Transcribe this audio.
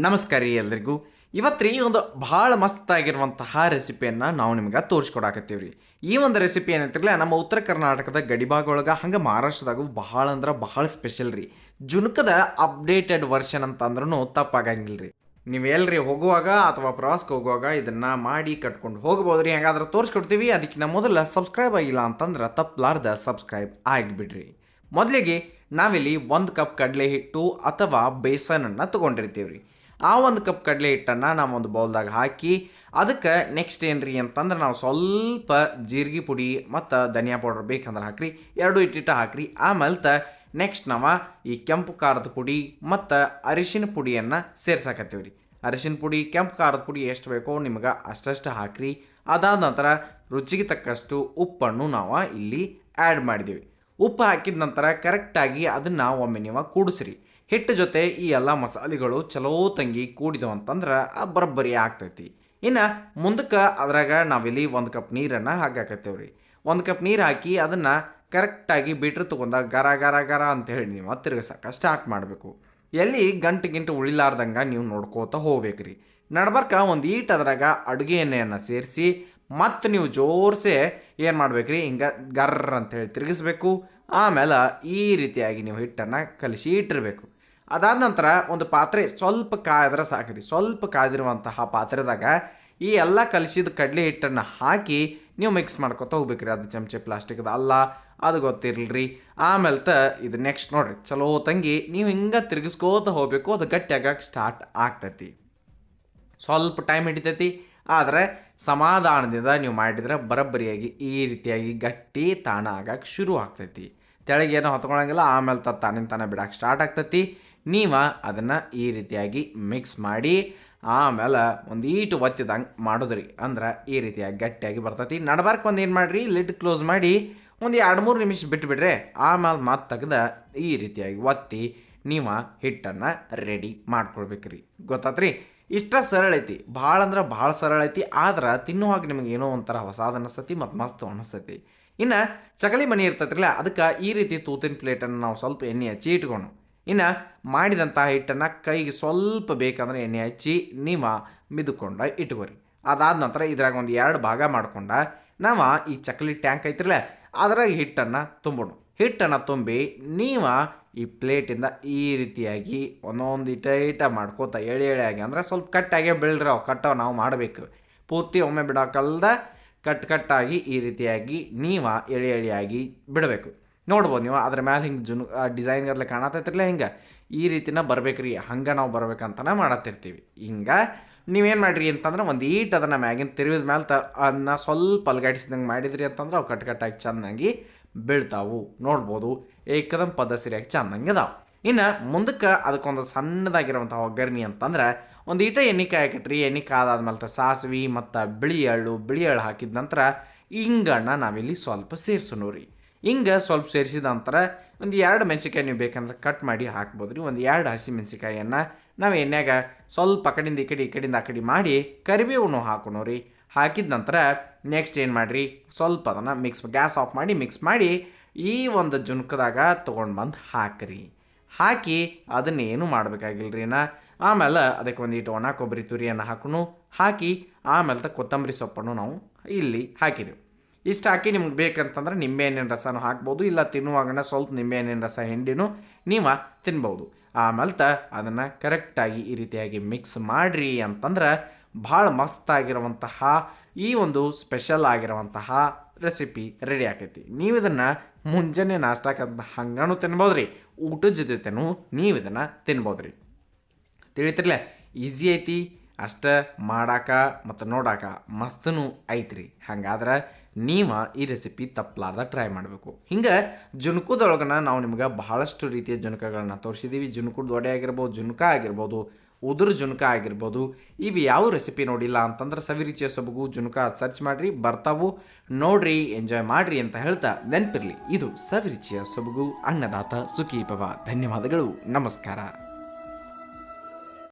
ನಮಸ್ಕಾರ ರೀ ಎಲ್ರಿಗೂ. ಇವತ್ತು ರೀ ಒಂದು ಭಾಳ ಮಸ್ತಾಗಿರುವಂತಹ ರೆಸಿಪಿಯನ್ನು ನಾವು ನಿಮ್ಗೆ ತೋರಿಸ್ಕೊಡಾಕತ್ತೀವಿ ರೀ. ಈ ಒಂದು ರೆಸಿಪಿ ಏನಂತಿರಲಿಲ್ಲ ನಮ್ಮ ಉತ್ತರ ಕರ್ನಾಟಕದ ಗಡಿಭಾಗ ಒಳಗೆ ಹಂಗೆ ಮಹಾರಾಷ್ಟ್ರದಾಗೂ ಬಹಳ ಅಂದ್ರೆ ಬಹಳ ಸ್ಪೆಷಲ್ ರೀ. ಜುನ್ಕದ ಅಪ್ಡೇಟೆಡ್ ವರ್ಷನ್ ಅಂತ ಅಂದ್ರೂ ತಪ್ಪಾಗಂಗಿಲ್ಲ ರೀ. ನೀವು ಎಲ್ರಿ ಹೋಗುವಾಗ ಅಥವಾ ಪ್ರವಾಸಕ್ಕೆ ಹೋಗುವಾಗ ಇದನ್ನು ಮಾಡಿ ಕಟ್ಕೊಂಡು ಹೋಗ್ಬೋದು ರೀ. ಹಾಗಾದ್ರೆ ತೋರಿಸ್ಕೊಡ್ತೀವಿ. ಅದಕ್ಕಿಂತ ಮೊದಲು ಸಬ್ಸ್ಕ್ರೈಬ್ ಆಗಿಲ್ಲ ಅಂತಂದ್ರೆ ತಪ್ಪಲಾರ್ದ ಸಬ್ಸ್ಕ್ರೈಬ್ ಆಗಿಬಿಡ್ರಿ. ಮೊದಲಿಗೆ ನಾವಿಲ್ಲಿ ಒಂದು ಕಪ್ ಕಡಲೆ ಹಿಟ್ಟು ಅಥವಾ ಬೇಸನನ್ನು ತೊಗೊಂಡಿರ್ತೀವಿ ರೀ. ಆ ಒಂದು ಕಪ್ ಕಡಲೆ ಹಿಟ್ಟನ್ನು ನಾವು ಒಂದು ಬೌಲ್ದಾಗ ಹಾಕಿ, ಅದಕ್ಕೆ ನೆಕ್ಸ್ಟ್ ಏನು ರೀ ಅಂತಂದ್ರೆ ನಾವು ಸ್ವಲ್ಪ ಜೀರಿಗೆ ಪುಡಿ ಮತ್ತು ಧನಿಯಾ ಪೌಡರ್ ಬೇಕಂದ್ರೆ ಹಾಕ್ರಿ, ಎರಡು ಇಟ್ಟಿಟ್ಟು ಹಾಕ್ರಿ. ಆಮೇಲೆ ನೆಕ್ಸ್ಟ್ ನಾವು ಈ ಕೆಂಪು ಖಾರದ ಪುಡಿ ಮತ್ತು ಅರಿಶಿನ ಪುಡಿಯನ್ನು ಸೇರ್ಸಾಕತ್ತೀವಿ ರೀ ಅರಿಶಿನ ಪುಡಿ, ಕೆಂಪು ಖಾರದ ಪುಡಿ ಎಷ್ಟು ಬೇಕೋ ನಿಮ್ಗೆ ಅಷ್ಟಷ್ಟು ಹಾಕ್ರಿ. ಅದಾದ ನಂತರ ರುಚಿಗೆ ತಕ್ಕಷ್ಟು ಉಪ್ಪನ್ನು ನಾವು ಇಲ್ಲಿ ಆ್ಯಡ್ ಮಾಡಿದ್ದೀವಿ ಉಪ್ಪು ಹಾಕಿದ ನಂತರ ಕರೆಕ್ಟಾಗಿ ಅದನ್ನು ಒಮ್ಮೆ ನೀವು ಕೂಡಿಸ್ರಿ. ಹಿಟ್ಟು ಜೊತೆ ಈ ಎಲ್ಲ ಮಸಾಲೆಗಳು ಚಲೋ ತಂಗಿ ಕೂಡಿದವು ಅಂತಂದ್ರೆ ಆ ಬರೋಬ್ಬರಿ ಆಗ್ತೈತಿ. ಇನ್ನು ಮುಂದಕ್ಕೆ ಅದ್ರಾಗ ನಾವಿಲ್ಲಿ ಒಂದು ಕಪ್ ನೀರನ್ನು ಹಾಕಾಕತ್ತೇವೆ ರೀ ಒಂದು ಕಪ್ ನೀರು ಹಾಕಿ ಅದನ್ನು ಕರೆಕ್ಟಾಗಿ ಬೀಟ್ರ್ ತೊಗೊಂಡಾಗ ಗರ ಗರ ಗರ ಅಂತ ಹೇಳಿ ನೀವು ತಿರುಗಿಸಕ್ಕೆ ಸ್ಟಾರ್ಟ್ ಮಾಡಬೇಕು. ಎಲ್ಲಿ ಗಂಟು ಗಿಂಟು ಉಳಿಲಾರ್ದಂಗೆ ನೀವು ನೋಡ್ಕೋತಾ ಹೋಗ್ಬೇಕು ರೀ ನಡ್ಬರ್ಕ ಒಂದು ಈಟ್ ಅದ್ರಾಗ ಅಡುಗೆ ಎಣ್ಣೆಯನ್ನು ಸೇರಿಸಿ ಮತ್ತು ನೀವು ಜೋರ್ಸೆ ಏನು ಮಾಡ್ಬೇಕ್ರಿ, ಹಿಂಗೆ ಗರ್ರ ಅಂತ ಹೇಳಿ ತಿರುಗಿಸ್ಬೇಕು. ಆಮೇಲೆ ಈ ರೀತಿಯಾಗಿ ನೀವು ಹಿಟ್ಟನ್ನು ಕಲಿಸಿ ಇಟ್ಟಿರಬೇಕು. ಅದಾದ ನಂತರ ಒಂದು ಪಾತ್ರೆ ಸ್ವಲ್ಪ ಕಾದ್ರೆ ಸಾಕ್ರಿ. ಸ್ವಲ್ಪ ಕಾದಿರುವಂತಹ ಪಾತ್ರೆದಾಗ ಈ ಎಲ್ಲ ಕಲಿಸಿದ ಕಡಲೆ ಹಿಟ್ಟನ್ನು ಹಾಕಿ ನೀವು ಮಿಕ್ಸ್ ಮಾಡ್ಕೊತ ಹೋಗ್ಬೇಕ್ರಿ. ಅದು ಚಮಚೆ ಪ್ಲಾಸ್ಟಿಕ್ದ ಅಲ್ಲ, ಅದು ಗೊತ್ತಿರಲ್ರಿ. ಆಮೇಲೆ ತ ಇದು ನೆಕ್ಸ್ಟ್ ನೋಡ್ರಿ. ಚಲೋ ತಂಗಿ, ನೀವು ಹಿಂಗೆ ತಿರುಗಿಸ್ಕೋತ ಹೋಗ್ಬೇಕು. ಅದು ಗಟ್ಟಿಯಾಗಕ್ಕೆ ಸ್ಟಾರ್ಟ್ ಆಗ್ತೈತಿ. ಸ್ವಲ್ಪ ಟೈಮ್ ಹಿಡಿತೈತಿ. ಆದರೆ ಸಮಾಧಾನದಿಂದ ನೀವು ಮಾಡಿದ್ರೆ ಬರಬ್ಬರಿಯಾಗಿ ಈ ರೀತಿಯಾಗಿ ಗಟ್ಟಿ ತಾಣ ಆಗಕ್ಕೆ ಶುರು ಆಗ್ತೈತಿ. ತೆಳಗೇನೋ ಹೊತ್ಕೊಳಂಗಿಲ್ಲ. ಆಮೇಲೆ ತಾನಿನ ತಾನೇ ಬಿಡಕ್ಕೆ ಸ್ಟಾರ್ಟ್ ಆಗ್ತೈತಿ. ನೀವು ಅದನ್ನು ಈ ರೀತಿಯಾಗಿ ಮಿಕ್ಸ್ ಮಾಡಿ, ಆಮೇಲೆ ಒಂದು ಈಟು ಒತ್ತಿದಂಗೆ ಮಾಡೋದ್ರಿ. ಅಂದ್ರೆ ಈ ರೀತಿಯಾಗಿ ಗಟ್ಟಿಯಾಗಿ ಬರ್ತೈತಿ. ನಡ್ಬಾರ್ಕ್ ಒಂದು ಏನು ಮಾಡಿರಿ? ಲಿಡ್ ಕ್ಲೋಸ್ ಮಾಡಿ ಒಂದು ಎರಡು ಮೂರು ನಿಮಿಷ ಬಿಟ್ಬಿಡ್ರಿ. ಆಮೇಲೆ ಮತ್ತೆ ತೆಗೆದ ಈ ರೀತಿಯಾಗಿ ಒತ್ತಿ ನೀವು ಹಿಟ್ಟನ್ನು ರೆಡಿ ಮಾಡ್ಕೊಳ್ಬೇಕ್ರಿ. ಗೊತ್ತಾತ್ರಿ? ಇಷ್ಟ ಸರಳ ಐತಿ. ಭಾಳ ಅಂದ್ರೆ ಭಾಳ ಸರಳ ಐತಿ. ಆದ್ರೆ ತಿನ್ನುವಾಗ ನಿಮಗೆ ಏನೋ ಒಂಥರ ಹೊಸಾದ ಅನಿಸ್ತೈತಿ ಮತ್ತು ಮಸ್ತ್ ಅನಿಸ್ತೈತಿ. ಇನ್ನು ಚಕಲಿ ಮನೆ ಇರ್ತೈತ್ರಿಲ್ಲ, ಅದಕ್ಕೆ ಈ ರೀತಿ ತೂತಿನ ಪ್ಲೇಟನ್ನು ನಾವು ಸ್ವಲ್ಪ ಎಣ್ಣೆ ಹಚ್ಚಿ ಇಟ್ಕೊಂಡು ಇನ್ನು ಮಾಡಿದಂತಹ ಹಿಟ್ಟನ್ನು ಕೈಗೆ ಸ್ವಲ್ಪ ಬೇಕಂದ್ರೆ ಎಣ್ಣೆ ಹಚ್ಚಿ, ನೀವು ಮಿದುಕೊಂಡ ಇಟ್ಕೋರಿ. ಅದಾದ ನಂತರ ಇದ್ರಾಗ ಒಂದು ಎರಡು ಭಾಗ ಮಾಡ್ಕೊಂಡ ನಾವು ಈ ಚಕ್ಲಿ ಟ್ಯಾಂಕ್ ಐತ್ರಲ್ಲ ಅದ್ರಾಗ ಹಿಟ್ಟನ್ನು ತುಂಬೋಣ. ಹಿಟ್ಟನ್ನು ತುಂಬಿ ನೀವು ಈ ಪ್ಲೇಟಿಂದ ಈ ರೀತಿಯಾಗಿ ಒಂದೊಂದು ಇಟ ಇಟ ಮಾಡ್ಕೋತ ಎಳೆ ಎಳೆ ಆಗಿ ಅಂದ್ರೆ ಸ್ವಲ್ಪ ಕಟ್ಟಾಗೆ ಬೀಳ್ರಿ ಅವು, ಕಟ್ಟವು ನಾವು ಮಾಡಬೇಕು. ಪೂರ್ತಿ ಒಮ್ಮೆ ಬಿಡೋಕಲ್ದ ಕಟ್ ಕಟ್ಟಾಗಿ ಈ ರೀತಿಯಾಗಿ ನೀವು ಎಳೆ ಎಳೆಯಾಗಿ ಬಿಡಬೇಕು. ನೋಡ್ಬೋದು ನೀವು, ಅದ್ರ ಮ್ಯಾಲೆ ಹಿಂಗೆ ಜುನು ಡಿಸೈನ್ ಗದ್ಲೆ ಕಾಣತೈತಿರ್ಲ ಹಿಂಗೆ. ಈ ರೀತಿನ ಬರ್ಬೇಕ್ರಿ, ಹಂಗೆ ನಾವು ಬರ್ಬೇಕಂತನ ಮಾಡತ್ತಿರ್ತೀವಿ. ಹಿಂಗೆ ನೀವೇನು ಮಾಡಿರಿ ಅಂತಂದ್ರೆ ಒಂದು ಈಟ್ ಅದನ್ನು ಮ್ಯಾಗಿನ ತಿರುವಿದ ಮೇಲೆ ತ ಅದನ್ನ ಸ್ವಲ್ಪ ಅಲ್ಗಾಡಿಸಿದಂಗೆ ಮಾಡಿದ್ರಿ ಅಂತಂದ್ರೆ ಅವು ಕಟ್ ಕಟ್ಟಾಗಿ ಚೆನ್ನಾಗಿ ಬೀಳ್ತಾವು. ನೋಡ್ಬೋದು ಏಕದಮ್ ಪದ ಸರಿಯಾಗಿ ಚೆನ್ನಾಗಿ ಅದಾವೆ. ಇನ್ನು ಮುಂದಕ್ಕೆ ಅದಕ್ಕೊಂದು ಸಣ್ಣದಾಗಿರುವಂಥ ಒಗ್ಗರಣೆ ಅಂತಂದ್ರೆ ಒಂದು ಈಟ ಎಣ್ಣೆ ಕಾಯಕಟ್ರಿ ಎಣ್ಣೆ ಕಾದಾದ್ಮೇಲೆ ಸಾಸಿವೆ ಮತ್ತು ಬಿಳಿ ಎಳ್ಳು ಬಿಳಿ ಎಳ್ಳು ಹಾಕಿದ ನಂತರ ಹಿಂಗಣ್ಣ ನಾವಿಲ್ಲಿ ಸ್ವಲ್ಪ ಸೇರಿಸೋಣ ರೀ. ಹಿಂಗೆ ಸ್ವಲ್ಪ ಸೇರಿಸಿದ ನಂತರ ಒಂದು ಎರಡು ಮೆಣಸಿಕಾಯಿ ನೀವು ಬೇಕಂದ್ರೆ ಕಟ್ ಮಾಡಿ ಹಾಕ್ಬೋದು ರೀ ಒಂದು ಎರಡು ಹಸಿ ಮೆಣಸಿಕಾಯಿಯನ್ನು ನಾವು ಎಣ್ಣೆಗ ಸ್ವಲ್ಪ ಆ ಕಡೆಯಿಂದ ಈ ಕಡೆ ಈ ಕಡೆಯಿಂದ ಆ ಕಡೆ ಮಾಡಿ ಕರಿಬೇವನ್ನು ಹಾಕೋಣ ರೀ ಹಾಕಿದ ನಂತರ ನೆಕ್ಸ್ಟ್ ಏನು ಮಾಡಿರಿ? ಸ್ವಲ್ಪ ಅದನ್ನು ಮಿಕ್ಸ್ ಗ್ಯಾಸ್ ಆಫ್ ಮಾಡಿ ಮಿಕ್ಸ್ ಮಾಡಿ ಈ ಒಂದು ಜುನ್ಕದಾಗ ತೊಗೊಂಡು ಬಂದು ಹಾಕಿರಿ. ಹಾಕಿ ಅದನ್ನೇನು ಮಾಡಬೇಕಾಗಿಲ್ಲ ರೀ ನಾ? ಆಮೇಲೆ ಅದಕ್ಕೆ ಒಂದಿಟ್ಟು ಒಣ ಕೊಬ್ಬರಿ ತುರಿಯನ್ನು ಹಾಕೋಣ ಹಾಕಿ ಆಮೇಲೆ ಕೊತ್ತಂಬರಿ ಸೊಪ್ಪನ್ನು ನಾವು ಇಲ್ಲಿ ಹಾಕಿದೆವು. ಇಷ್ಟು ಹಾಕಿ ನಿಮ್ಗೆ ಬೇಕಂತಂದ್ರೆ ನಿಂಬೆಹಣ್ಣಿನ ರಸನೂ ಹಾಕ್ಬೋದು, ಇಲ್ಲ ತಿನ್ನುವಾಗನ ಸ್ವಲ್ಪ ನಿಂಬೆಹಣ್ಣಿನ ರಸ, ಹಿಂಡಿನೂ ನೀವು ತಿನ್ಬೋದು. ಆಮೇಲೆ ತ ಅದನ್ನು ಕರೆಕ್ಟಾಗಿ ಈ ರೀತಿಯಾಗಿ ಮಿಕ್ಸ್ ಮಾಡಿರಿ ಅಂತಂದ್ರೆ ಭಾಳ ಮಸ್ತಾಗಿರುವಂತಹ ಈ ಒಂದು ಸ್ಪೆಷಲ್ ಆಗಿರುವಂತಹ ರೆಸಿಪಿ ರೆಡಿ ಆಕೈತಿ. ನೀವು ಇದನ್ನು ಮುಂಜಾನೆ ನಾಷ್ಟಕ್ಕಂತ ಹಂಗಾನು ತಿನ್ಬೋದು ರೀ ಊಟದ ಜೊತೆನೂ ನೀವು ಇದನ್ನು ತಿನ್ಬೋದು ರೀ ತಿಳಿತಿರ್ಲೆ ಈಸಿ ಐತಿ. ಅಷ್ಟ ಮಾಡಾಕ ಮತ್ತು ನೋಡಾಕ ಮಸ್ತನೂ ಐತ್ರಿ. ಹಂಗಾದ್ರೆ ನೀವು ಈ ರೆಸಿಪಿ ತಪ್ಪಲಾರ್ದ ಟ್ರೈ ಮಾಡಬೇಕು. ಹಿಂಗೆ ಜುನ್ಕುದೊಳಗನ ನಾವು ನಿಮ್ಗೆ ಬಹಳಷ್ಟು ರೀತಿಯ ಜುನ್ಕಗಳನ್ನ ತೋರಿಸಿದ್ದೀವಿ ಜುನ್ಕುದ ದೊಡೆ ಆಗಿರ್ಬೋದು ಜುನ್ಕ ಆಗಿರ್ಬೋದು, ಉದುರು ಜುನ್ಕ ಆಗಿರ್ಬೋದು. ಇವು ಯಾವ ರೆಸಿಪಿ ನೋಡಿಲ್ಲ ಅಂತಂದ್ರೆ ಸವಿರುಚಿಯ ಸೊಬಗು ಜುನ್ಕ ಸರ್ಚ್ ಮಾಡಿರಿ, ಬರ್ತಾವು. ನೋಡ್ರಿ ಎಂಜಾಯ್ ಮಾಡ್ರಿ ಅಂತ ಹೇಳ್ತಾ ನೆನಪಿರಲಿ. ಇದು ಸವಿರುಚಿಯ ಸೊಬಗು, ಅನ್ನದಾತ ಸುಖಿ ಭವ ಧನ್ಯವಾದಗಳು. ನಮಸ್ಕಾರ.